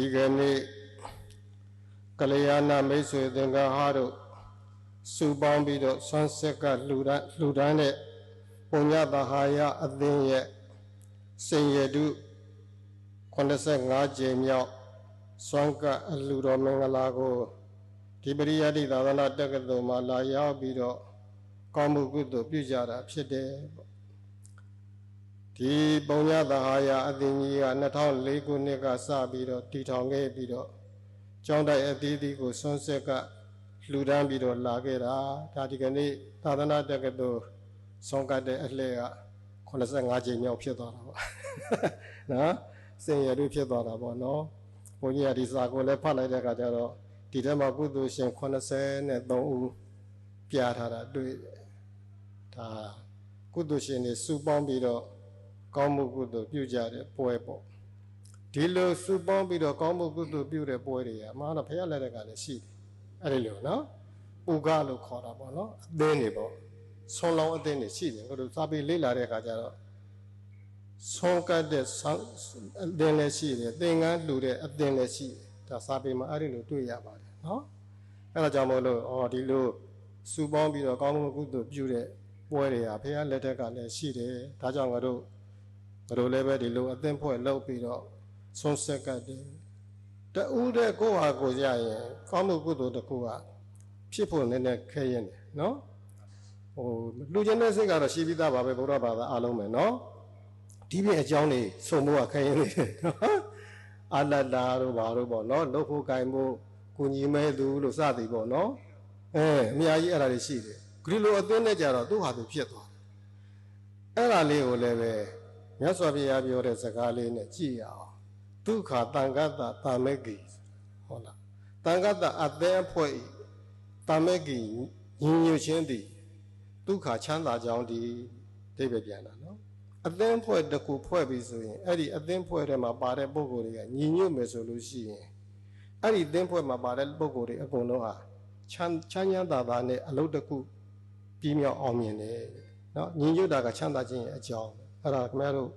ဒီကနေ့ကလျာဏမိတ်ဆွေသင်္ကဟာတို့စုပေါင်းပြီးတော့ဆွမ်းဆက်ကလှူဒန်းလှူဒန်းတဲ့ပုညတဟာယအသင်းရဲ့စင်ရတု85ကြိမ်မြောက်ဆွမ်းကအလှူတော်မင်္ဂလာကိုဒီပရိယတ္တိသာသနာတက္ကသိုလ်မှာလာရောက်ပြီးတော့ကောင်းမှုကုသိုလ်ပြုကြတာဖြစ်တယ်ပေါ့ ဒီပုံညသဟာယအသင်ကြီးက2004ခုနှစ်ကစပြီးတော့တည်ထောင်ခဲ့ပြီးတော့ကျောင်းတိုက်အသီးသီးကိုဆွန်းဆက်ကလှူဒန်းပြီးတော့လာခဲ့တာဒါဒီကနေ့သာသနာတက္ကသိုလ်ဆုံးကတ်တဲ့အလှည့်က85ချိန်မြောက်ဖြစ်သွားတာပေါ့နော်စင်ရတုဖြစ်သွားတာပေါ့နော်ဘုန်းကြီးကဒီစာကိုလည်းဖတ်လိုက်တဲ့အခါကျတော့ဒီထဲမှာကုသိုလ်ရှင်83ဦးပြထားတာတွေ့တယ်ဒါကုသိုလ်ရှင်တွေစုပေါင်းပြီးတော့ ကောင်းမှုကုသိုလ်ပြုကြတဲ့ပွဲပေါ့ဒီလိုစုပေါင်းပြီးတော့ကောင်းမှုကုသိုလ်ပြုတဲ့ပွဲတွေကမှာတော့ဖခင်လက်ထက်ကလည်းရှိတယ်အဲ့ဒီလိုနော်ဥကလို့ခေါ်တာပေါ့နော်အသင်းတွေပေါ့ဆွန်လောင်းအသင်းတွေရှိတယ်ဘယ်လိုစာပေလေ့လာတဲ့အခါကျတော့ဆွန်ကတ်တဲ့ဆောင်းအသင်းလည်းရှိတယ်သင်္ကန်းလှူတဲ့အသင်းလည်းရှိတယ်ဒါစာပေမှာအဲ့ဒီလိုတွေ့ရပါတယ်နော်အဲ့ဒါကြောင့်မို့လို့ဩဒီလိုစုပေါင်းပြီးတော့ကောင်းမှုကုသိုလ်ပြုတဲ့ပွဲတွေကဖခင်လက်ထက်ကလည်းရှိတယ်ဒါကြောင့်ငါတို့ ဘယ်လိုလဲပဲဒီလိုအသင်းဖွဲ့လုပ်ပြီးတော့ဆွန်းဆက်ကတ်တယ်တူးတဲ့ကိုယ့်ဟာကိုယ်ရရင်ကောင်းမှုကုသိုလ်တစ်ခုကဖြစ်ဖို့နည်းနည်းခဲရင်တယ်နော်ဟိုလူချင်းတဲ့စိတ်ကတော့ရှိပြီးသားပါပဲဘုရားဘာသာအားလုံးပဲနော်ဒီပြင်အကြောင်းတွေစုံဖို့ကခဲရင်နေတယ်နော်အလလာတို့ဘာတို့ပေါ့နော်လှုပ်ဖို့ကင်ဖို့ကုညီမဲသူလို့စသည်ပေါ့နော်အဲအများကြီးအဲ့ဒါတွေရှိတယ်ဒီလိုအသင်းနဲ့ကြတော့သူ့ဟာသူဖြစ်သွားတယ်အဲ့ဒါလေးကိုလည်းပဲ မြတ်စွာဘုရားပြောတဲ့စကားလေးနဲ့ကြည့်ရအောင်ဒုက္ခတံဂတတာမေကိဟုတ်လားတံဂတအသင်းအဖွဲ့ဤတာမေကိညီညွတ်ခြင်းသည်ဒုက္ခချမ်းသာကြောင်းဒီအိဗယ်ပြန်တာနော်အသင်းဖွဲ့တစ်ခုဖွဲ့ပြီးဆိုရင်အဲ့ဒီအသင်းဖွဲ့ထဲမှာပါတဲ့ပုံကိုယ်တွေကညီညွတ်မယ်ဆိုလို့ရှိရင်အဲ့ဒီအသင်းဖွဲ့မှာပါတဲ့ပုံကိုယ်တွေအကုန်လုံးဟာချမ်းချမ်းချမ်းသာသာနဲ့အလုပ်တစ်ခုပြီးမြောက်အောင်မြင်တယ်နော်ညီညွတ်တာကချမ်းသာခြင်းရဲ့အကြောင်း အဲ့ဒါခင်ဗျားတို့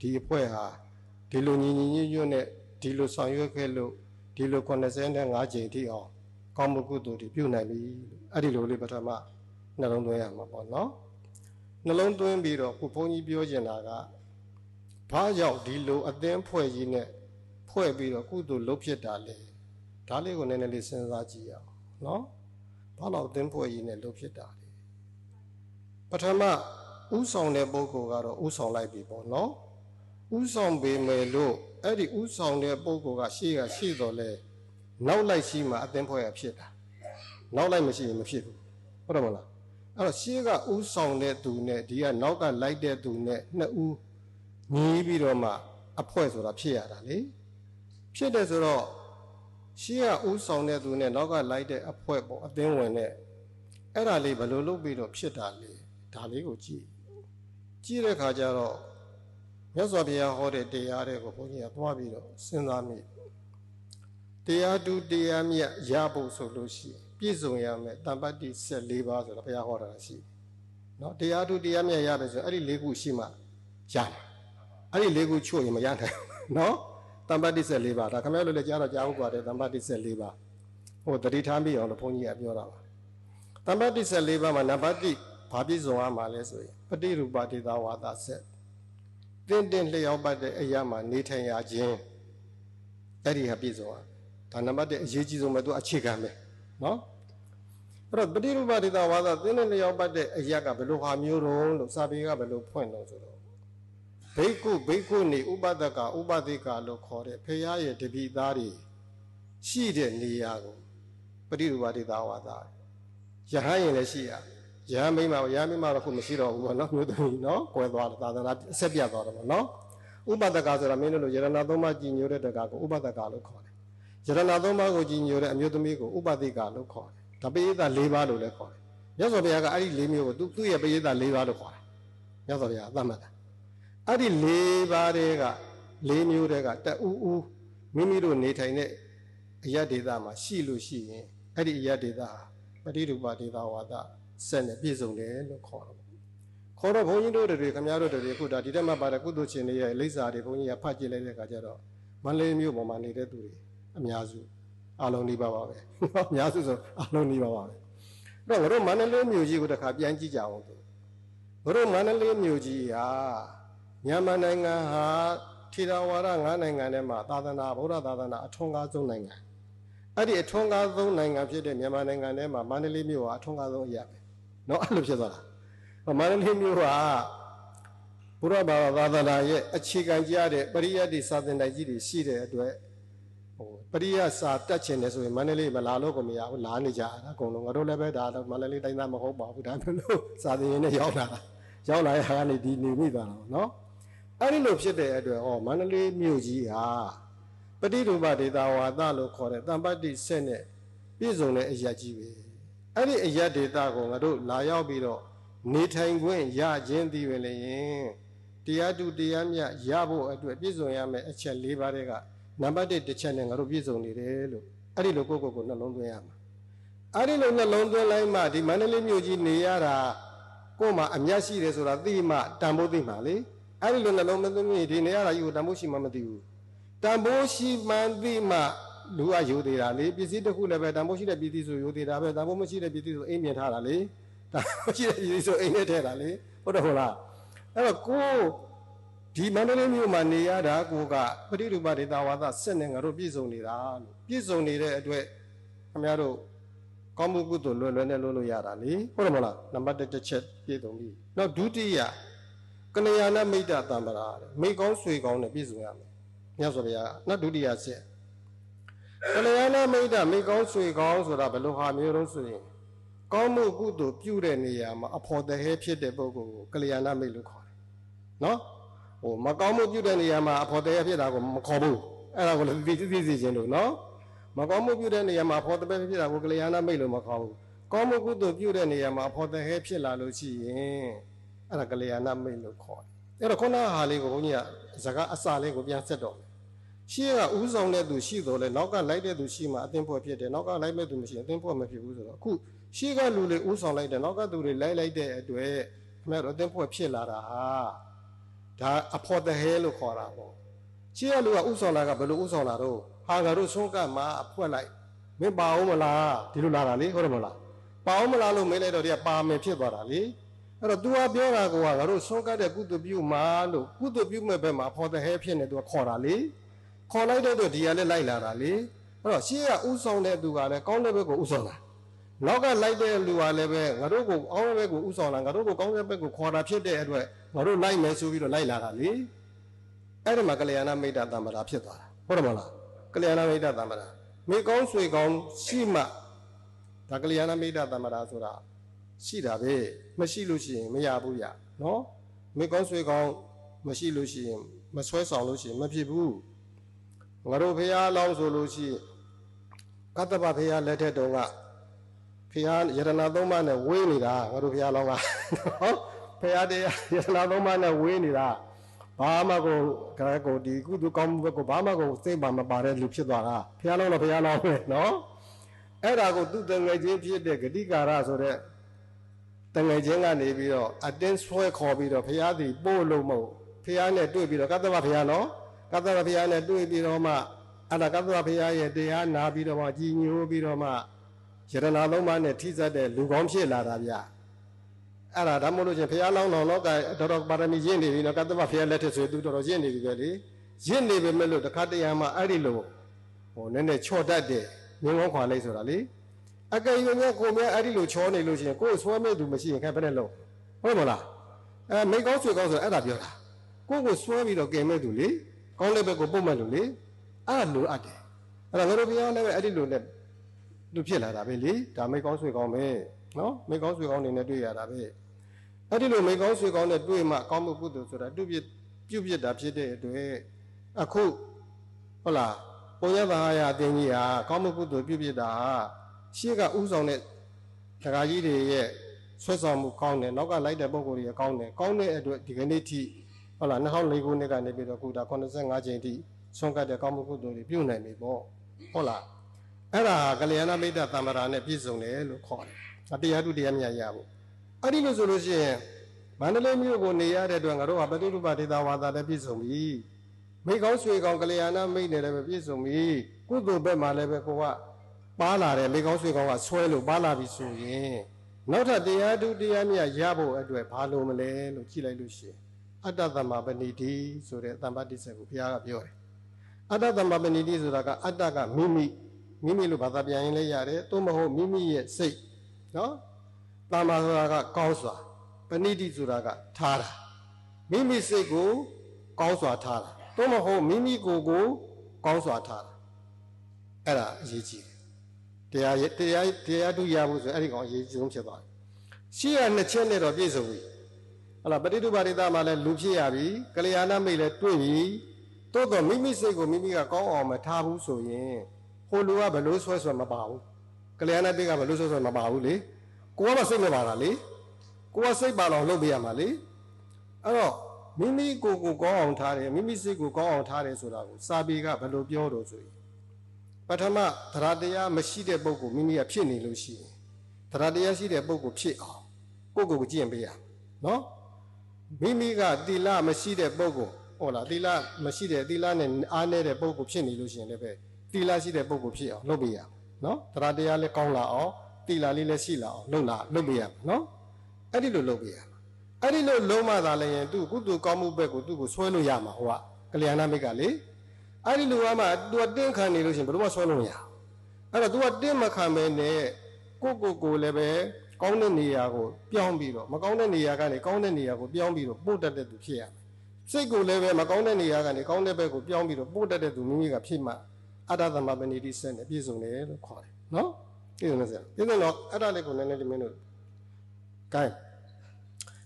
ဒီအဖွဲ့ဟာဒီလိုညီညီညွတ်ညွတ်နဲ့ဒီလိုဆောင်ရွက်ခဲ့လို့ဒီလို85ကြိမ်ထိအောင်ကောင်းမှုကုသိုလ်တွေပြုနိုင်ပြီအဲ့ဒီလိုလေးပထမနှလုံးသွင်းရမှာပေါ့နော်နှလုံးသွင်းပြီးတော့ခုဘုန်းကြီးပြောချင်တာကဘာကြောင့်ဒီလိုအသင်းဖွဲ့ကြီးနဲ့ဖွဲ့ပြီးတော့ကုသိုလ်လုပ်ဖြစ်တာလဲဒါလေးကိုနည်းနည်းလေးစဉ်းစားကြည့်ရအောင်နော်ဘာလို့အသင်းဖွဲ့ကြီးနဲ့လုပ်ဖြစ်တာလဲပထမ ဥဆောင်တဲ့ပုဂ္ဂိုလ်ကတော့ဥဆောင်လိုက်ပြီပေါ့နော်ဥဆောင်ပေမယ်လို့အဲ့ဒီဥဆောင်တဲ့ပုဂ္ဂိုလ်ကရှေ့ကရှေ့တော်လဲနောက်လိုက်ရှိမှအသင်းဖွဲ့ရဖြစ်တာနောက်လိုက်မရှိရင်မဖြစ်ဘူးဟုတ်တယ်မလားအဲ့တော့ရှေ့ကဥဆောင်တဲ့သူနဲ့ဒီကနောက်ကလိုက်တဲ့သူနဲ့နှစ်ဦးညီးပြီးတော့မှအဖွဲ့ဆိုတာဖြစ်ရတာလေဖြစ်တယ်ဆိုတော့ရှေ့ကဥဆောင်တဲ့သူနဲ့နောက်ကလိုက်တဲ့အဖွဲ့ပေါ့အသင်းဝင်တဲ့အဲ့ဒါလေးဘယ်လိုလုပ်ပြီးတော့ဖြစ်တာလဲဒါလေးကိုကြည့် ကြည့်တဲ့ခါကျတော့မြတ်စွာဘုရားဟောတဲ့တရားတွေကိုဘုန်းကြီးကသွားပြီးတော့စဉ်းစားမိတရားတူတရားမြတ်ရဖို့ဆိုလို့ရှိရင်ပြည့်စုံရမယ်တမ္ပတ္တိ14ပါးဆိုတော့ဘုရားဟောတာရှိတယ်เนาะတရားတူတရားမြတ်ရမယ်ဆိုအဲ့ဒီ၄ခုရှိမှရတယ်အဲ့ဒီ၄ခုချို့ရင်မရနိုင်ဘူးเนาะတမ္ပတ္တိ14ပါးဒါခင်ဗျားတို့လည်းကြားတော့ကြားဟုတ်ပါတယ်တမ္ပတ္တိ14ပါးဟိုတတိထားမိအောင်လို့ဘုန်းကြီးကပြောတာပါတမ္ပတ္တိ14ပါးမှာနံပါတ်1 ဘာပြည့်စုံရမှာလဲဆိုရင်ပฏิရူပဒေတာဝါဒဆက်တင်းတင်းလျောက်ပတ်တဲ့အရာမှာနေထိုင်ရခြင်းအဲ့ဒီဟာပြည့်စုံရဒါနံပါတ်1အရေးကြီးဆုံးပဲသူအခြေခံပဲเนาะအဲ့တော့ပฏิရူပဒေတာဝါဒတင်းတင်းလျောက်ပတ်တဲ့အရာကဘယ်လိုဟာမျိုးတုံးလို့စာပေကဘယ်လိုဖွင့်လို့ဆိုတော့ဘိက္ခုဘိက္ခုနေဥပဒကဥပဒေကလို့ခေါ်တဲ့ဖရာရဲ့တပိသားတွေရှိတဲ့နေရာကိုပฏิရူပဒေတာဝါဒရဟန်းရင်လည်းရှိရတယ် ရဟန်းမိမရဟန်းမိမတော့ခုမရှိတော့ဘူးပေါ့နော်မျိုးသမီးနော်ကွဲသွားတယ်သာသနာအဆက်ပြတ်သွားတယ်ပေါ့နော်ဥပဒကဆိုတာမင်းတို့လိုယရဏသုံးပါးကြည်ညိုတဲ့တကာကိုဥပဒကလို့ခေါ်တယ်ယရဏသုံးပါးကိုကြည်ညိုတဲ့အမျိုးသမီးကိုဥပတိကလို့ခေါ်တယ်ဒါပိယတာ၄ပါးလို့လည်းခေါ်တယ်မြတ်စွာဘုရားကအဲ့ဒီ၄မျိုးကိုသူသူ့ရဲ့ပိယတာ၄ပါးလို့ခေါ်တယ်မြတ်စွာဘုရားအသတ်မှတ်တာအဲ့ဒီ၄ပါးတွေက၄မျိုးတွေကတအူးဦးမိမိတို့နေထိုင်တဲ့အယတ်ဒေသမှာရှိလို့ရှိရင်အဲ့ဒီအယတ်ဒေသဟာပฏิရူပဒေသဝါဒ ဆက်နဲ့ပြည့်စုံတယ်လို့ခေါ်တော့ခေါ်တော့ဘုန်းကြီးတို့တွေခင်ဗျားတို့တွေခုဒါဒီတက်မှာပါတဲ့ကုသိုလ်ရှင်တွေရဲ့လိပ်စာတွေဘုန်းကြီးကဖတ်ကြည့်လိုက်တဲ့အခါကျတော့မန္တလေးမြို့ပေါ်မှာနေတဲ့သူတွေအများစုအလုံးနေပါပါပဲအများစုဆိုအလုံးနေပါပါပဲအဲ့တော့ငါတို့မန္တလေးမြို့ကြီးကိုတစ်ခါပြန်ကြည့်ကြအောင်သူငါတို့မန္တလေးမြို့ကြီးဟာမြန်မာနိုင်ငံဟာထေရဝါဒ၅နိုင်ငံထဲမှာသာသနာဗုဒ္ဓသာသနာအထွန်းကားဆုံးနိုင်ငံအဲ့ဒီအထွန်းကားဆုံးနိုင်ငံဖြစ်တဲ့မြန်မာနိုင်ငံထဲမှာမန္တလေးမြို့ဟာအထွန်းကားဆုံးအရာပဲ နော်အဲ့လိုဖြစ်သွားတာမန္တလေးမြို့ကဘုရားဘာသာသာသနာရဲ့အခြေခံကြတဲ့ပရိယတ်ဒီစာသင်တိုင်ကြီးတွေရှိတဲ့အတွက်ဟိုပရိယတ်စာတတ်ချင်တယ်ဆိုရင်မန္တလေးမလာလို့ကိုမရဘူးလာနေကြတာအကုန်လုံးငါတို့လည်းပဲဒါတော့မန္တလေးတိုင်းသားမဟုတ်ပါဘူးဒါမျိုးလို့စာသင်ရင်လည်းရောက်လာတာရောက်လာရတာကနေဒီနေမိသွားတာနော်အဲ့ဒီလိုဖြစ်တဲ့အတွက်ဟောမန္တလေးမြို့ကြီးဟာပฏิရူပဒေတာဝါသလို့ခေါ်တဲ့တမ္ပတ္တိဆက်နဲ့ပြည့်စုံတဲ့အရာကြီးပဲ အဲ့ဒီအရာဒေတာကိုငါတို့လာရောက်ပြီးတော့နေထိုင်ခွင့်ရခြင်းသည်ပင်လည်းယင်တရားတူတရားမြတ်ရဖို့အတွက်ပြည့်စုံရမယ့်အချက်၄ပါးတွေကနံပါတ်1တစ်ချက်နဲ့ငါတို့ပြည့်စုံနေတယ်လို့အဲ့ဒီလိုကိုယ့်ကိုယ်ကိုနှလုံးသွင်းရမှာအဲ့ဒီလိုနှလုံးသွင်းလိုက်မှဒီမန္တလေးမြို့ကြီးနေရတာကိုယ်မှာအမျက်ရှိတယ်ဆိုတာသိမှတန်ဖိုးသိမှာလေအဲ့ဒီလိုနှလုံးမသွင်းရင်ဒီနေရတာကြီးကိုတန်ဖိုးရှိမှမသိဘူးတန်ဖိုးရှိမှန်းသိမှ လူကယူသေးတာလေပစ္စည်းတစ်ခုလည်းပဲတန်ဖိုးရှိတဲ့ပစ္စည်းဆိုယူသေးတာပဲတန်ဖိုးမရှိတဲ့ပစ္စည်းဆိုအိမ်မြင်ထားတာလေတန်ဖိုးရှိတဲ့ပစ္စည်းဆိုအိမ်နဲ့ထည့်တာလေဟုတ်တယ်ဟုတ်လားအဲ့တော့ကိုယ်ဒီမန္တလေးမြို့မှာနေရတာကိုကပရိရူပဒေတာဝါဒစက်နဲ့ငါတို့ပြည့်စုံနေတာလို့ပြည့်စုံနေတဲ့အတွက်ခင်ဗျားတို့ကောင်းမှုကုသိုလ်လွယ်လွယ်နဲ့လုပ်လို့ရတာလေဟုတ်တယ်မလားနံပါတ်1တစ်ချက်ပြည့်စုံပြီနောက်ဒုတိယကလျာဏမိတ်တတံပရာတဲ့မိကောင်းဆွေကောင်းနဲ့ပြည့်စုံရမယ်မြတ်စွာဘုရားနောက်ဒုတိယဆက် ကလျာဏမိတ်တမိကောင်းဆွေကောင်းဆိုတာဘယ်လိုဟာမျိုးတုံးဆိုရင်ကောင်းမှုကုသိုလ်ပြုတဲ့နေရာမှာအဖို့တဟဲဖြစ်တဲ့ပုဂ္ဂိုလ်ကိုကလျာဏမိတ်လို့ခေါ်တယ်နော်ဟိုမကောင်းမှုပြုတဲ့နေရာမှာအဖို့တဟဲဖြစ်တာကိုမခေါ်ဘူးအဲ့ဒါကိုလည်းသိသိသိချင်းလို့နော်မကောင်းမှုပြုတဲ့နေရာမှာအဖို့တဟဲဖြစ်တာကိုကလျာဏမိတ်လို့မခေါ်ဘူးကောင်းမှုကုသိုလ်ပြုတဲ့နေရာမှာအဖို့တဟဲဖြစ်လာလို့ရှိရင်အဲ့ဒါကလျာဏမိတ်လို့ခေါ်တယ်အဲ့တော့ခုနဟာလေးကိုဘုန်းကြီးကစကားအစာလေးကိုပြန်ဆက်တော့မယ် ရှေ့ကဥဆောင်တဲ့သူရှိတော်လဲနောက်ကလိုက်တဲ့သူရှိမှအသင်းဖွဲ့ဖြစ်တယ်နောက်ကလိုက်မဲ့သူမရှိရင်အသင်းဖွဲ့မဖြစ်ဘူးဆိုတော့အခုရှေ့ကလူတွေဥဆောင်လိုက်တယ်နောက်ကသူတွေလိုက်လိုက်တဲ့အတွက်ခင်ဗျားတို့အသင်းဖွဲ့ဖြစ်လာတာဟာဒါအဖို့တဟဲလို့ခေါ်တာပေါ့ရှေ့ကလူကဥဆောင်လာကဘယ်လိုဥဆောင်လာတော့ဟာငါတို့ဆုံးကမှအဖွဲ့လိုက်မင်းပါအောင်မလားဒီလိုလာတာလေဟုတ်တယ်မလားပါအောင်မလားလို့မေးလိုက်တော့ဒီကပါမယ်ဖြစ်သွားတာလေအဲ့တော့ तू ကပြောတာကငါတို့ဆုံးကတဲ့ကုသပြုမှာလို့ကုသပြုမဲ့ဘက်မှာအဖို့တဟဲဖြစ်နေ तू ခေါ်တာလေ ခေါ်လိုက်တဲ့အတွက်ဒီကလည်းလိုက်လာတာလေအဲ့တော့ရှေ့ကဥဆောင်တဲ့သူကလည်းကောင်းတဲ့ဘက်ကိုဥဆောင်တာနောက်ကလိုက်တဲ့လူကလည်းပဲငါတို့ကိုကောင်းတဲ့ဘက်ကိုဥဆောင်လာငါတို့ကိုကောင်းတဲ့ဘက်ကိုခေါ်တာဖြစ်တဲ့အတွက်ငါတို့လိုက်မယ်ဆိုပြီးတော့လိုက်လာတာလေအဲ့ဒီမှာကလျာဏမိတ်တာတမ္ပရာဖြစ်သွားတာဟုတ်တယ်မလားကလျာဏမိတ်တာတမ္ပရာမိကောင်းဆွေကောင်းရှိမှဒါကလျာဏမိတ်တာတမ္ပရာဆိုတာရှိတာပဲမရှိလို့ရှိရင်မရဘူးရနော်မိကောင်းဆွေကောင်းမရှိလို့ရှိရင်မဆွဲဆောင်လို့ရှိရင်မဖြစ်ဘူး ငါတို့ဖရာလောင်းဆိုလို့ရှိရင်ကတ္တပဖရာလက်ထက်တုန်းကဖရာယရနာသုံးပါးနဲ့ဝေးနေတာငါတို့ဖရာလောင်းကနော်ဖရာတရားယရနာသုံးပါးနဲ့ဝေးနေတာဘာမှကိုကဲကိုဒီကုသကောင်းမှုဘက်ကိုဘာမှကိုစိတ်ပါမပါတဲ့လူဖြစ်သွားတာဖရာလောင်းတော့ဖရာလောင်းပဲနော်အဲ့ဒါကိုသူတငယ်ချင်းဖြစ်တဲ့ဂတိကာရဆိုတဲ့တငယ်ချင်းကနေပြီးတော့အတင်းဆွဲခေါ်ပြီးတော့ဖရာစီပို့လို့မဟုတ်ဖရာနဲ့တွေ့ပြီးတော့ကတ္တပဖရာနော် ကတ္တဗဘုရားနဲ့တွေ့ပြီးတော့မှအဲ့ဒါကတ္တဗဘုရားရဲ့တရားနာပြီးတော့မှကြည်ညိုပြီးတော့မှယရနာသုံးပါးနဲ့ထိစပ်တဲ့လူကောင်းဖြစ်လာတာဗျအဲ့ဒါဒါမို့လို့ချင်းဘုရားလောင်းတော်တော့ကတော်တော်ပါရမီရင့်နေပြီနော်ကတ္တဗဘုရားလက်ထက်ဆိုသူတော်တော်ရင့်နေပြီပဲလေရင့်နေပြီမဲ့လို့တခါတရံမှအဲ့ဒီလိုဟိုနည်းနည်းချော့တတ်တယ်ငင်းကောင်းခွာလိုက်ဆိုတာလေအကယ်၍များကိုများအဲ့ဒီလိုချောနေလို့ရှိရင်ကိုယ်ဆွဲမဲ့သူမရှိရင်ခက်ပဲနဲ့လို့ဟုတ်မလားအဲမိကောင်းဆွေကောင်းဆိုအဲ့ဒါပြောတာကိုယ့်ကိုဆွဲပြီးတော့ကင်မဲ့သူလေ ကောင်းတဲ့ဘက်ကိုပုံမှန်လို့လေအဲ့ဒါလိုအပ်တယ်အဲ့ဒါငါတို့ဘုရားလည်းပဲအဲ့ဒီလိုနဲ့သူဖြစ်လာတာပဲလေဒါမိကောင်းဆွေကောင်းပဲနော်မိကောင်းဆွေကောင်းနေနဲ့တွေ့ရတာပဲအဲ့ဒီလိုမိကောင်းဆွေကောင်းနဲ့တွေ့မှကောင်းမှုကုသိုလ်ဆိုတာတုပြပြုပြတာဖြစ်တဲ့အတွက်အခုဟုတ်လားပုံရပါရအတင်းကြီးဟာကောင်းမှုကုသိုလ်ပြုပြတာရှေ့ကဥဆောင်တဲ့ဒကာကြီးတွေရဲ့ဆွဲဆောင်မှုကောင်းတယ်နောက်ကလိုက်တဲ့ပုံကိုယ်တွေကောင်းတယ်ကောင်းတဲ့အတွက်ဒီကနေ့ထိ ဟုတ်လား2004ခုနှစ်ကနေပြီးတော့ခုဒါ85ချိန်ထိဆွန့်ကတ်တဲ့ကောင်းမှုကုသိုလ်တွေပြုနိုင်ပြီပေါ့ဟုတ်လားအဲ့ဒါကလျာဏမိတ်တသံဗရာနဲ့ပြည့်စုံတယ်လို့ခေါ်တယ်တရားတုတရားမြတ်ရဖို့အဲ့ဒီလိုဆိုလို့ရှိရင်မန္တလေးမြို့ကိုနေရတဲ့အတွက်ငါတို့ဟာပฏิရုပဒေတာဝါဒလည်းပြည့်စုံပြီမိကောင်းဆွေကောင်းကလျာဏမိတ်နဲ့လည်းပဲပြည့်စုံပြီကုသိုလ်ဘက်မှာလည်းပဲကိုကပါလာတယ်မိကောင်းဆွေကောင်းကဆွဲလို့ပါလာပြီဆိုရင်နောက်ထပ်တရားဒုတရားမြတ်ရဖို့အတွက်ဘာလို့မလဲလို့ကြည့်လိုက်လို့ရှိရင် အတ္တသမပဏိတိဆိုတဲ့တမ္ပတိဆက်ကိုဘုရားကပြောတယ်အတ္တသမပဏိတိဆိုတာကအတ္တကမိမိမိမိလို့ဘာသာပြန်ရင်လည်းရတယ်သို့မဟုတ်မိမိရဲ့စိတ်နော်တမ္မာဆိုတာကကောင်းစွာပဏိတိဆိုတာကထားတာမိမိစိတ်ကိုကောင်းစွာထားတာသို့မဟုတ်မိမိကိုယ်ကိုကောင်းစွာထားတာအဲ့ဒါအရေးကြီးတယ်တရားရဲ့တရားတရားတူရဖို့ဆိုရင်အဲ့ဒီကောင်အရေးကြီးဆုံးဖြစ်သွားတယ်ရှိရနှစ်ချက်နဲ့တော့ပြည့်စုံပြီ ဟလာပဋိတုပါရိသမှာလည်းလူဖြစ်ရပြီကလျာဏမိတ်လည်းတွေ့ပြီတိုးတော့မိမိစိတ်ကိုမိမိကကောင်းအောင်မထားဘူးဆိုရင်ဟိုလူကဘယ်လို့ဆွဲဆွဲမပါဘူးကလျာဏတိတ်ကဘယ်လို့ဆွဲဆွဲမပါဘူးလေကိုကမှစိတ်မပါတာလေကိုကစိတ်ပါအောင်လုပ်ပေးရမှာလေအဲ့တော့မိမိကိုယ်ကိုကောင်းအောင်ထားတယ်မိမိစိတ်ကိုကောင်းအောင်ထားတယ်ဆိုတာကိုစာပေကဘယ်လိုပြောတော့ဆိုရင်ပထမသရတရားမရှိတဲ့ပုဂ္ဂိုလ်မိမိကဖြစ်နေလို့ရှိရင်သရတရားရှိတဲ့ပုဂ္ဂိုလ်ဖြစ်အောင်ကိုယ့်ကိုယ်ကိုကျင့်ပေးရနော် မိမိကသီလမရှိတဲ့ပုဂ္ဂိုလ်ဟုတ်လားသီလမရှိတဲ့သီလနဲ့အားနေတဲ့ပုဂ္ဂိုလ်ဖြစ်နေလို့ရှိရင်လည်းပဲသီလရှိတဲ့ပုဂ္ဂိုလ်ဖြစ်အောင်လုပ်ပေးရနော်သရတရားလည်းကောင်းလာအောင်သီလလေးလည်းရှိလာအောင်လုပ်လာလုပ်ပေးရနော်အဲ့ဒီလိုလုပ်ပေးရအဲ့ဒီလိုလုံးမသာလည်းရင်သူကုသိုလ်ကောင်းမှုဘက်ကိုသူ့ကိုဆွဲလို့ရမှာဟိုကကလျာဏမိတ်ကလေအဲ့ဒီလိုကမှ तू တင်းခံနေလို့ရှိရင်ဘယ်တော့မှဆွဲလို့မရအဲ့တော့ तू ကတင်းမခံမဲနဲ့ကိုကိုကိုလည်းပဲ ကောင်းတဲ့နေရာကိုပြောင်းပြီးတော့မကောင်းတဲ့နေရာကနေကောင်းတဲ့နေရာကိုပြောင်းပြီးတော့ပို့တတ်တဲ့သူဖြစ်ရမယ်စိတ်ကိုလည်းပဲမကောင်းတဲ့နေရာကနေကောင်းတဲ့ဘက်ကိုပြောင်းပြီးတော့ပို့တတ်တဲ့သူမိမိကဖြစ်မှအတ္တသမပဏိတိစက်နဲ့ပြည့်စုံတယ်လို့ခေါ်တယ်နော်ပြည့်စုံတယ်ဆရာပြည့်စုံတော့အဲ့ဒါလေးကိုနည်းနည်းလေးမင်းတို့ gain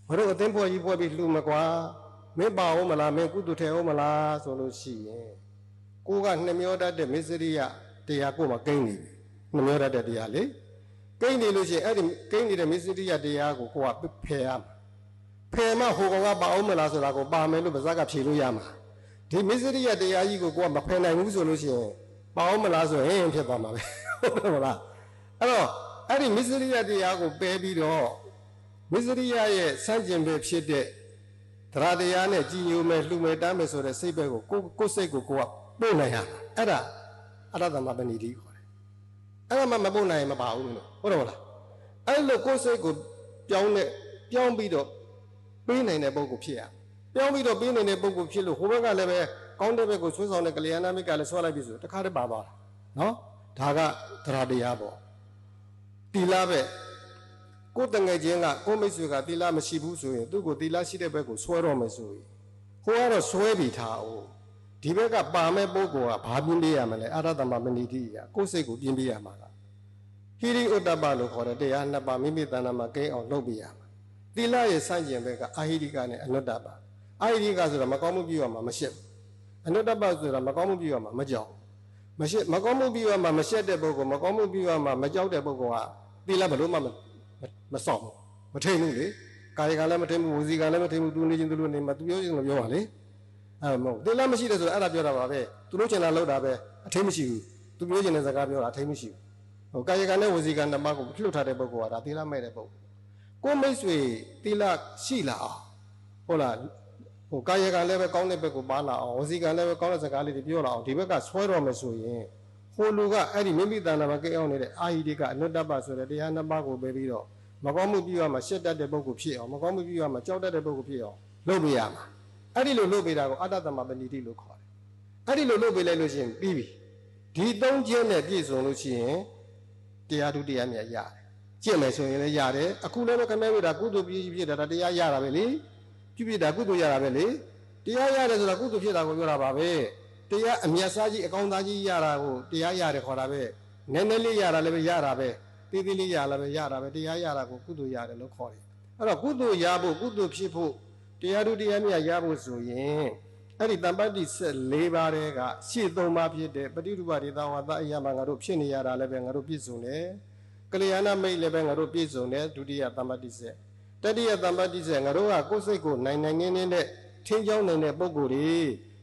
မတို့အသင်းဖွဲ့ကြီးဖွဲ့ပြီးလှူမကွာမင်းပါအောင်မလားမင်းကုသထဲအောင်မလားဆိုလို့ရှိရင်ကိုကနှမျောတတ်တဲ့မစ္စရိယတရားကိုမှကိန်းနေပြီနှမျောတတ်တဲ့တရားလေ ကိန်းနေလို့ရှိရင်အဲ့ဒီကိန်းနေတဲ့မစ္စရိယတရားကိုကိုကဖယ်ရမှာဖယ်မှဟိုကောင်ကပါအောင်မလားဆိုတာကိုပါမယ်လို့ပါဇက်ကဖြေလို့ရမှာဒီမစ္စရိယတရားကြီးကိုကိုကမဖယ်နိုင်ဘူးဆိုလို့ရှိရင်ပါအောင်မလားဆိုရင်ဖြစ်သွားမှာပဲဟုတ်တယ်မလားအဲ့တော့အဲ့ဒီမစ္စရိယတရားကိုပယ်ပြီးတော့မစ္စရိယရဲ့စန့်ကျင်ဘက်ဖြစ်တဲ့သရတရားနဲ့ကြည်ညိုမယ်လှူမယ်တမ်းမယ်ဆိုတဲ့စိတ်ဘက်ကိုကိုကိုယ်စိတ်ကိုကိုကပို့နိုင်ရမှာအဲ့ဒါအရတ္တမပဏိတိခေါ်တယ် အဲ့ဒါမှမပို့နိုင်ရင်မပါဘူးလို့ဟုတ်တယ်မလားအဲ့လိုကိုယ်စိတ်ကိုပြောင်းတဲ့ပြောင်းပြီးတော့ပေးနိုင်တဲ့ပုံကိုဖြစ်ရပြောင်းပြီးတော့ပေးနိုင်တဲ့ပုံကိုဖြစ်လို့ဟိုဘက်ကလည်းပဲကောင်းတဲ့ဘက်ကိုဆွဲဆောင်တဲ့ကလျာဏမိတ်ကလည်းဆွဲလိုက်ပြီဆိုတခါတည်းပါသွားတာနော်ဒါကသရတရားပေါ့တီလာပဲကိုယ်တငယ်ချင်းကကိုယ်မိတ်ဆွေကသီလမရှိဘူးဆိုရင်သူ့ကိုသီလရှိတဲ့ဘက်ကိုဆွဲတော့မယ်ဆိုရင်ဟိုကတော့ဆွဲပြီးထားအောင် ဒီဘက်ကပါမဲ့ပုဂ္ဂိုလ်ကဘာပြင်းပေးရမလဲအာရတမမဏိတိယကိုယ်စိတ်ကိုပြင်းပေးရမှာကဟိရိဥတ္တပလို့ခေါ်တဲ့တရားနှစ်ပါးမိမိတဏ္ဍာမှာကိန်းအောင်လုပ်ပေးရမှာသီလရဲ့စန့်ကျင်ဘက်ကအာဟိရိကနဲ့အနုတ္တပအာဟိရိကဆိုတာမကောင်းမှုပြုရမှာမရှက်ဘူးအနုတ္တပဆိုတာမကောင်းမှုပြုရမှာမကြောက်ဘူးမရှက်မကောင်းမှုပြုရမှာမရှက်တဲ့ပုဂ္ဂိုလ်မကောင်းမှုပြုရမှာမကြောက်တဲ့ပုဂ္ဂိုလ်ကသီလဘယ်လို့မှမမဆော့ဘူးမထိန်ဘူးလေကာယကလည်းမထိန်ဘူးဝစီကလည်းမထိန်ဘူးသူနေချင်းသူလို့နေမှာသူပြောချင်းလို့ပြောပါလေ အဲမဟုတ်တေလားမရှိတယ်ဆိုတော့အဲ့ဒါပြောတာပါပဲသူတို့ချင်တာလောက်တာပဲအထိန်မရှိဘူးသူပြောချင်တဲ့စကားပြောတာအထိန်မရှိဘူးဟိုကာယကနဲ့ဝစီကဓမ္မကိုလွတ်ထားတဲ့ပုဂ္ဂိုလ်ကဒါတေလားမဲ့တဲ့ပုဂ္ဂိုလ်ကိုမိတ်ဆွေတေလားရှိလာအောင်ဟုတ်လားဟိုကာယကလည်းပဲကောင်းတဲ့ဘက်ကိုပါလာအောင်ဝစီကလည်းပဲကောင်းတဲ့စကားလေးတွေပြောလာအောင်ဒီဘက်ကဆွဲတော့မယ်ဆိုရင်ဟိုလူကအဲ့ဒီမိမိတဏ္ဍာမှာကိအောင်နေတဲ့အာဟိတိကအနုတ္တပဆိုတဲ့တရားနှစ်ပါးကိုပဲပြီးတော့မကောင်းမှုပြုရမှာရှက်တတ်တဲ့ပုဂ္ဂိုလ်ဖြစ်အောင်မကောင်းမှုပြုရမှာကြောက်တတ်တဲ့ပုဂ္ဂိုလ်ဖြစ်အောင်လုပ်ပေးရမှာ အဲ့ဒီလိုလုပ်ပေးတာကိုအတ္တသမပဏိတိလို့ခေါ်တယ်အဲ့ဒီလိုလုပ်ပေးလိုက်လို့ရှိရင်ပြီးပြီဒီသုံးခြင်းနဲ့ပြည့်စုံလို့ရှိရင်တရားဓုတရားမြတ်ရတယ်ကျင့်မယ်ဆိုရင်လည်းရတယ်အခုလည်းပဲခမဲဝိတာကုသိုလ်ပြည့်ပြည့်တာဒါတရားရတာပဲလေပြည့်ပြည့်တာကုသိုလ်ရတာပဲလေတရားရတယ်ဆိုတာကုသိုလ်ဖြစ်တာကိုပြောတာပါပဲတရားအမျက်စားကြီးအကောင်းသားကြီးရတာကိုတရားရတယ်ခေါ်တာပဲနည်းနည်းလေးရတာလည်းပဲရတာပဲတေးသေးလေးရလာပဲရတာပဲတရားရတာကိုကုသိုလ်ရတယ်လို့ခေါ်တယ်အဲ့တော့ကုသိုလ်ရဖို့ကုသိုလ်ဖြစ်ဖို့ တရားတို့တရားမြတ်ရဖို့ဆိုရင်အဲ့ဒီတမ္ပတ္တိဆက်၄ပါးတဲကရှေ့၃ပါးဖြစ်တဲ့ပฏิရူပဒေသဝါဒအယမငါတို့ဖြစ်နေရတာလည်းပဲငါတို့ပြည့်စုံတယ်ကလျာဏမိတ်လည်းပဲငါတို့ပြည့်စုံတယ်ဒုတိယတမ္ပတ္တိဆက်တတိယတမ္ပတ္တိဆက်ငါတို့ကကိုယ်စိတ်ကိုနိုင်နိုင်နေနေနဲ့ထင်းချောင်းနေတဲ့ပုံကိုယ်တွေ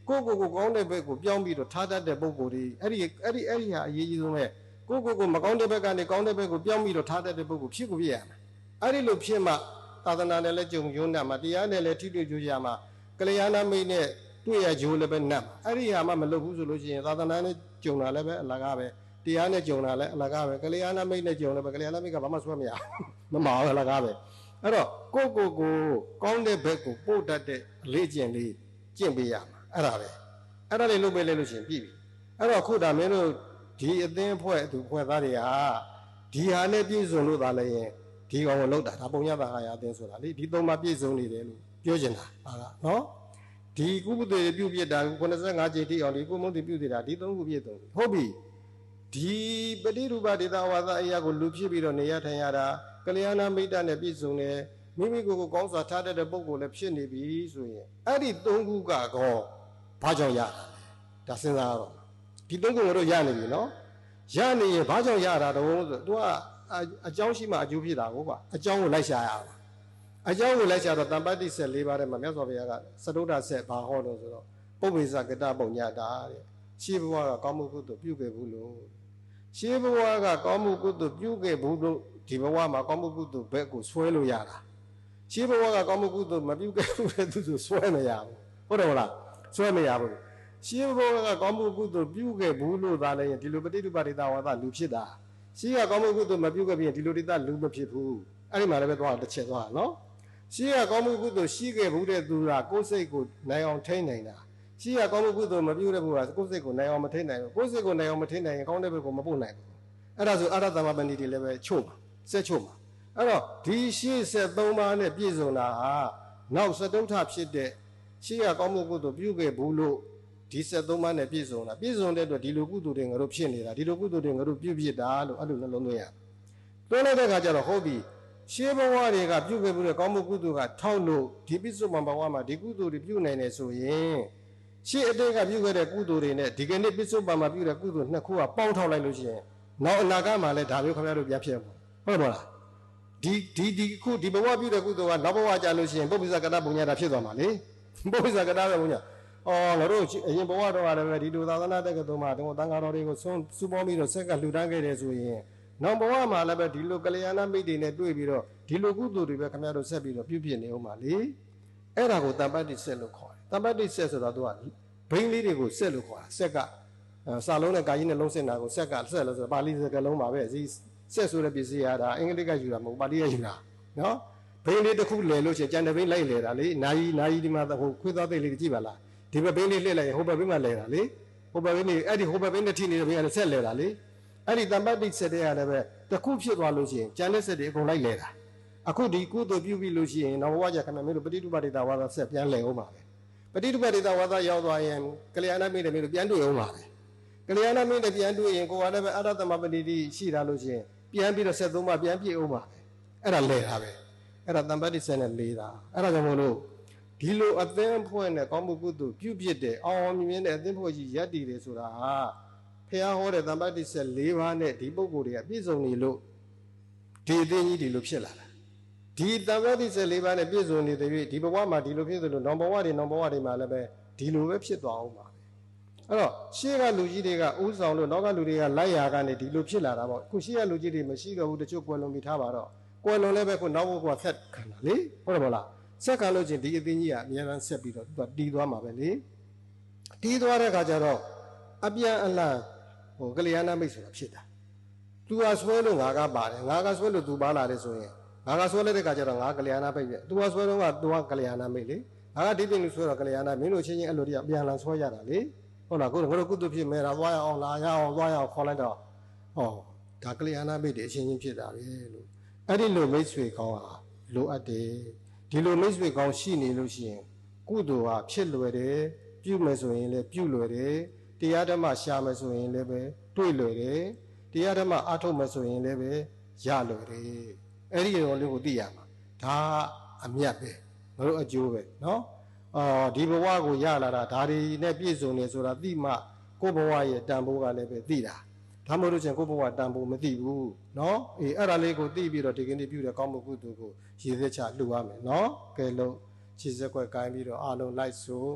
ကိုယ့်ကိုယ်ကိုကောင်းတဲ့ဘက်ကိုပြောင်းပြီးတော့ထားတတ်တဲ့ပုံကိုယ်တွေအဲ့ဒီအဲ့ဒီအဲ့ဒီဟာအရေးကြီးဆုံးပဲကိုယ့်ကိုယ်ကိုမကောင်းတဲ့ဘက်ကနေကောင်းတဲ့ဘက်ကိုပြောင်းပြီးတော့ထားတတ်တဲ့ပုဂ္ဂိုလ်ဖြစ်ကိုဖြစ်ရမှာအဲ့ဒီလိုဖြစ်မှ သာသနာနဲ့လည်းကြုံယုံနာမှာတရားနဲ့လည်းထိတွေ့ကြရမှာကလျာဏမိတ်နဲ့တူတွေ့ရဂျိုးလည်းပဲနတ်အဲ့ဒီဟာမှမလုပ်ဘူးဆိုလို့ရှိရင်သာသနာနဲ့ဂျုံတာလည်းပဲအလကားပဲတရားနဲ့ဂျုံတာလည်းအလကားပဲကလျာဏမိတ်နဲ့ဂျုံလည်းပဲကလျာဏမိတ်ကဘာမှဆွဲမရဘူးမမအောင်အလကားပဲအဲ့တော့ကိုကိုကိုကောင်းတဲ့ဘက်ကိုပို့တတ်တဲ့အလေးကျင့်လေးကျင့်ပေးရမှာအဲ့ဒါပဲအဲ့ဒါလေးလုပ်ပေးလိုက်လို့ရှိရင်ပြည်ပြီအဲ့တော့ခုဒါမင်းတို့ဒီအသင်းအဖွဲ့သူဖွဲ့သားတွေကဒီဟာနဲ့ပြည့်စုံလို့သာလည်းရင် ဒီကောင်ကိုလောက်တာဒါပုံညတာဟာရအသင်းဆိုတာလေဒီသုံးပါပြည့်စုံနေတယ်လို့ပြောချင်တာဟာကနော်ဒီကုပတေပြုတ်ပြစ်တာ85ကျိတိအောင်ဒီကုမုတ်တိပြုတ်နေတာဒီသုံးခုပြည့်သုံးပြီဟုတ်ပြီဒီပฏิရူပဒေတာဝါဒအရာကိုလူဖြစ်ပြီးတော့နေရထိုင်ရတာကလျာဏမိတ်တနဲ့ပြည့်စုံတယ်မိမိကိုယ်ကိုကောင်းစွာထားတတ်တဲ့ပုံကိုလည်းဖြစ်နေပြီဆိုရင်အဲ့ဒီသုံးခုကကောဘာကြောင့်ရတာလဲဒါစဉ်းစားရတော့ဒီသုံးခုကတော့ရနေပြီနော်ရနေရင်ဘာကြောင့်ရတာတုံးဆိုတော့ तू က အကြောင်းရှိမှအကျိုးဖြစ်တာကိုကွာအကြောင်းကိုလိုက်ရှာရတာအကြောင်းကိုလိုက်ချတော့တမ္ပတ္တိဆက်၄ပါးထဲမှာမြတ်စွာဘုရားကသတုဒ္ဒဆက်ဘာဟောလို့ဆိုတော့ပုပ္ပေဇကတပုံညတာတဲ့ရှေးဘဝကကောင်းမှုကုသိုလ်ပြုခဲ့ဘူးလို့ရှေးဘဝကကောင်းမှုကုသိုလ်ပြုခဲ့ဘူးလို့ဒီဘဝမှာကောင်းမှုကုသိုလ်ဘက်ကိုဆွဲလို့ရတာရှေးဘဝကကောင်းမှုကုသိုလ်မပြုခဲ့ဘူးတဲ့သူဆိုဆွဲမရဘူးဟုတ်တယ်မလားဆွဲမရဘူးရှေးဘဝကကောင်းမှုကုသိုလ်ပြုခဲ့ဘူးလို့သာလည်းရင်ဒီလိုပฏิတုပတိတာဝါဒလူဖြစ်တာ ရှေးကကောင်းမှုကုသိုလ်မပြုခဲ့ပြီးရင်ဒီလိုတိတလူမဖြစ်ဘူးအဲ့ဒီမှာလည်းပဲသွားတစ်ချက်သွားနော်ရှိရကောင်းမှုကုသိုလ်ရှိခဲ့ဘူးတဲ့သူကကိုယ်စိတ်ကိုနိုင်အောင်ထိန်းနိုင်တာရှိရကောင်းမှုကုသိုလ်မပြုတဲ့ဘူးကကိုယ်စိတ်ကိုနိုင်အောင်မထိန်းနိုင်ဘူးကိုယ်စိတ်ကိုနိုင်အောင်မထိန်းနိုင်ရင်ကောင်းတဲ့ဘက်ကိုမပို့နိုင်ဘူးအဲ့ဒါဆိုအရတ္တမပဏိတိလည်းပဲချို့မှာစက်ချို့မှာအဲ့တော့ဒီရှိ73ပါးနဲ့ပြည့်စုံတာဟာနောက်စတုထဖြစ်တဲ့ရှိရကောင်းမှုကုသိုလ်ပြုခဲ့ဘူးလို့ ဒီ73ပါးနဲ့ပြည့်စုံတာပြည့်စုံတဲ့အတွက်ဒီလိုကုသိုလ်တွေငါတို့ဖြစ်နေတာဒီလိုကုသိုလ်တွေငါတို့ပြုဖြစ်တာလို့အဲ့လိုနှလုံးသွင်းရသွင်းလိုက်တဲ့အခါကျတော့ဟုတ်ပြီရှေးဘဝတွေကပြုခဲ့မှုတဲ့ကောင်းမှုကုသိုလ်ကထောက်လို့ဒီပိစုံဘဝမှာဒီကုသိုလ်တွေပြုနိုင်တယ်ဆိုရင်ရှေးအတိတ်ကပြုခဲ့တဲ့ကုသိုလ်တွေနဲ့ဒီကနေ့ပိစုံဘမှာပြုတဲ့ကုသိုလ်နှစ်ခုကပေါင်းထောက်လိုက်လို့ရှိရင်နောက်အနာဂတ်မှာလည်းဒါမျိုးခင်ဗျားတို့ပြန်ဖြစ်မှာဟုတ်ပါလားဒီဒီဒီခုဒီဘဝပြုတဲ့ကုသိုလ်ကနောက်ဘဝကြာလို့ရှိရင်ပုပ္ပိဇကတပုံညာတာဖြစ်သွားမှာလေပုပ္ပိဇကတပုံညာ အော်ငါတို့အရင်ဘဝတော့လည်းပဲဒီလိုသာသနာတက္ကသိုလ်မှာတုန်းကတန်ဃာတော်တွေကိုစွန့်စူပေါင်းပြီးတော့ဆက်ကလှူဒန်းခဲ့တယ်ဆိုရင်နောက်ဘဝမှာလည်းပဲဒီလိုကလျာဏမိတ်တွေနဲ့တွေ့ပြီးတော့ဒီလိုကုသိုလ်တွေပဲခင်ဗျားတို့ဆက်ပြီးတော့ပြုပြနေအောင်ပါလေအဲ့ဒါကိုတမ္ပတ္တိဆက်လို့ခေါ်တယ်တမ္ပတ္တိဆက်ဆိုတာသူကဘိန်းလေးတွေကိုဆက်လို့ခေါ်တာဆက်ကစာလုံးနဲ့ကာကြီးနဲ့လုံးစင်တာကိုဆက်ကဆက်လို့ဆိုတာပါဠိစကားလုံးပါပဲဒီဆက်ဆိုတဲ့ပစ္စည်းရတာအင်္ဂလိပ်ကယူတာမဟုတ်ပါဠိကယူတာနော်ဘိန်းလေးတစ်ခုလဲလို့ရှိရင်ကြံတဲ့ဘိန်းလိုက်လဲတာလေနာယီနာယီဒီမှာဟိုခွေးသွားသိလေးကြည့်ပါလား ဒီဘက်ဘိန်းလေးလှည့်လိုက်ရင်ဟိုဘက်ဘိန်းမှာလဲတာလေဟိုဘက်ဘိန်းလေးအဲ့ဒီဟိုဘက်ဘိန်းနဲ့ထိနေတဲ့ဘိန်းကလည်းဆက်လဲတာလေအဲ့ဒီတမ္ပတ္တိဆက်တဲ့ရတယ်ပဲတစ်ခုဖြစ်သွားလို့ရှိရင်ကျန်တဲ့ဆက်တွေအကုန်လိုက်လဲတာအခုဒီကုသိုလ်ပြုပြီးလို့ရှိရင်နောက်ဘဝကျခဏမျိုးတို့ပဋိတုပတိတာဝါဒဆက်ပြန်လဲအောင်ပါပဲပဋိတုပတိတာဝါဒရောက်သွားရင်ကလျာဏမိတ်တွေမျိုးတို့ပြန်တွေ့အောင်ပါပဲကလျာဏမိတ်တွေပြန်တွေ့ရင်ကိုယ်ကလည်းပဲအရတ္တမပတိတိရှိတာလို့ရှိရင်ပြန်ပြီးတော့ဆက်သုံးပါပြန်ပြည့်အောင်ပါပဲအဲ့ဒါလဲတာပဲအဲ့ဒါတမ္ပတ္တိဆက်နဲ့လေးတာအဲ့ဒါကြောင့်မို့လို့ ဒီလိုအသင်းဖွဲ့နဲ့ကောင်းမှုကုသိုလ်ပြုပြစ်တဲ့အောင်အောင်မြင်မြင်တဲ့အသင်းဖွဲ့ကြီးရပ်တည်တယ်ဆိုတာဟာဖះဟောတဲ့တမ္ပတ္တိဆက်၄ပါးနဲ့ဒီပုံကိုယ်တွေကပြည့်စုံနေလို့ဒီအသိကြီးဒီလိုဖြစ်လာတာဒီတမ္ပတ္တိဆက်၄ပါးနဲ့ပြည့်စုံနေတဲ့ပြီဒီဘဝမှာဒီလိုဖြစ်သလိုနောင်ဘဝတွေနောင်ဘဝတွေမှာလည်းပဲဒီလိုပဲဖြစ်သွားအောင်ပါပဲအဲ့တော့ရှေ့ကလူကြီးတွေကဥဆောင်လို့နောက်ကလူတွေကလိုက်ရာကနေဒီလိုဖြစ်လာတာပေါ့ခုရှေ့ကလူကြီးတွေမရှိတော့ဘူးတချို့ကွယ်လွန်ပြီးထားပါတော့ကွယ်လွန်လည်းပဲခုနောက်ဘဝကဆက်ခံတာလေဟုတ်တယ်မဟုတ်လား ဆက်ကလို့ချင်းဒီအသင်းကြီးကအများအားဆက်ပြီးတော့သူကတီးသွားမှာပဲလေတီးသွားတဲ့အခါကျတော့အပြန်အလှန်ဟိုကလျာဏမိတ်ဆိုတာဖြစ်တာသူကဆွဲလို့ငါကပါတယ်ငါကဆွဲလို့သူပါလာတယ်ဆိုရင်ငါကဆွဲလိုက်တဲ့အခါကျတော့ငါကလျာဏမိတ်ပဲသူကဆွဲတော့ကသူကကလျာဏမိတ်လေငါကဒီတင်လို့ဆွဲတော့ကလျာဏမင်းတို့ချင်းချင်းအဲ့လိုတည်းအပြန်အလှန်ဆွဲရတာလေဟုတ်လားကိုယ်ငါတို့ကုသဖြစ်မဲ့တာသွားရအောင်လာရအောင်သွားရအောင်ခေါ်လိုက်တော့ဟောဒါကလျာဏမိတ်တွေအချင်းချင်းဖြစ်တာလေလို့အဲ့ဒီလိုမိတ်ဆွေကောင်းဟာလိုအပ်တယ် ဒီလိုမိတ်ဆွေကောင်းရှိနေလို့ရှိရင်ကုသိုလ်ဟာဖြစ်လွယ်တယ်ပြုမယ်ဆိုရင်လည်းပြုလွယ်တယ်။ တရားဓမ္မရှာမယ်ဆိုရင်လည်းပဲတွေ့လွယ်တယ်တရားဓမ္မအားထုတ်မယ်ဆိုရင်လည်းပဲရလွယ်တယ်အဲ့ဒီရောလေးကိုသိရမှာဒါအမြတ်ပဲငါတို့အကျိုးပဲเนาะအာဒီဘဝကိုရလာတာဒါတွေနဲ့ပြည့်စုံနေဆိုတာသိမှကိုယ့်ဘဝရဲ့တန်ဖိုးကလည်းပဲသိတာ ဒါမှမဟုတ်လို့ချင်းကိုယ့်ဘဝတန်ဖိုးမသိဘူးเนาะအေးအဲ့ဒါလေးကိုသိပြီးတော့ဒီကနေ့ပြုတဲ့ကောင်းမှုကုသိုလ်ကိုရည်သက်ချလှူရမယ်เนาะကဲလို့ခြေစက်ွက်ကိုင်းပြီးတော့အားလုံးလိုက်စို့